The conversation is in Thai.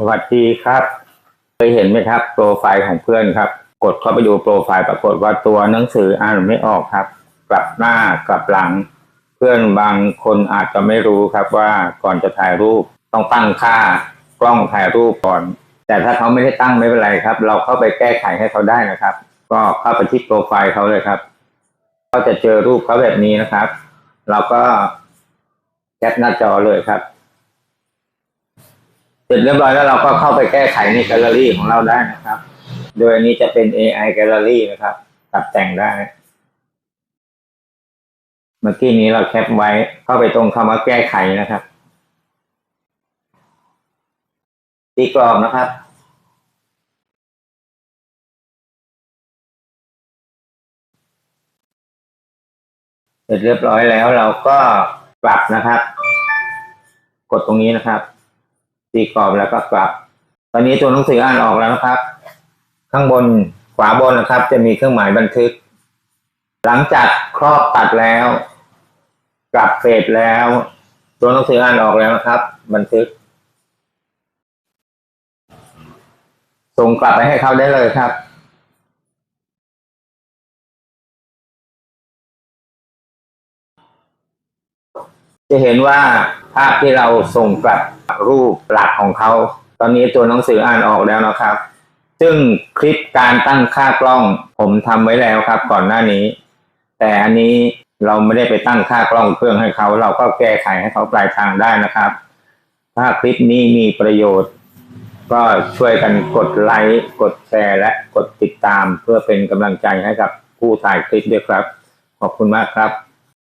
สวัสดีครับ เคยเห็นไหมครับ โปรไฟล์ของเพื่อนครับ กดเข้าไปดูโปรไฟล์ปรากฏว่าตัวหนังสืออ่านไม่ออกครับ กลับหน้ากลับหลัง เพื่อนบางคนอาจจะไม่รู้ครับว่าก่อนจะถ่ายรูปต้องตั้งค่ากล้องถ่ายรูปก่อน แต่ถ้าเขาไม่ได้ตั้งไม่เป็นไรครับ เราเข้าไปแก้ไขให้เขาได้นะครับ ก็เข้าไปที่โปรไฟล์เขาเลยครับ ก็จะเจอรูปเขาแบบนี้นะครับ เราก็แคปหน้าจอเลยครับ เสร็จเรียบร้อยแล้วเราก็เข้าไปแก้ไขในแกลเลอรี่ของเราได้นะครับ โดยอันนี้จะเป็น AI Gallery นะครับปรับแต่งได้ เมื่อกี้นี้เราแคปไว้เข้าไปตรงคำว่าแก้ไขนะครับตีกรอบนะครับเสร็จเรียบร้อยแล้วเราก็ปรับนะครับ กดตรงนี้นะครับ ตีกรอบแล้วก็กลับ ตอนนี้ตัวหนังสืออ่านออกแล้วนะครับ ข้างบนขวาบนนะครับ จะมีเครื่องหมายบันทึก หลังจากครอบตัดแล้ว กลับเฟดแล้ว ตัวหนังสืออ่านออกแล้วนะครับ บันทึก ส่งกลับไปให้เขาได้เลยครับจะเห็นว่าภาพที่เราส่งกลับ รูปหลักของเขา ตอนนี้ตัวหนังสืออ่านออกแล้วนะครับ ซึ่งคลิปการตั้งค่ากล้อง ผมทำไว้แล้วครับ ก่อนหน้านี้ แต่อันนี้เราไม่ได้ไปตั้งค่ากล้องเครื่องให้เขา เราก็แก้ไขให้เขาปลายทางได้นะครับ ถ้าคลิปนี้มีประโยชน์ ก็ช่วยกันกดไลค์กดแชร์และกดติดตาม เพื่อเป็นกำลังใจให้กับผู้ถ่ายคลิปด้วยครับ ขอบคุณมากครับ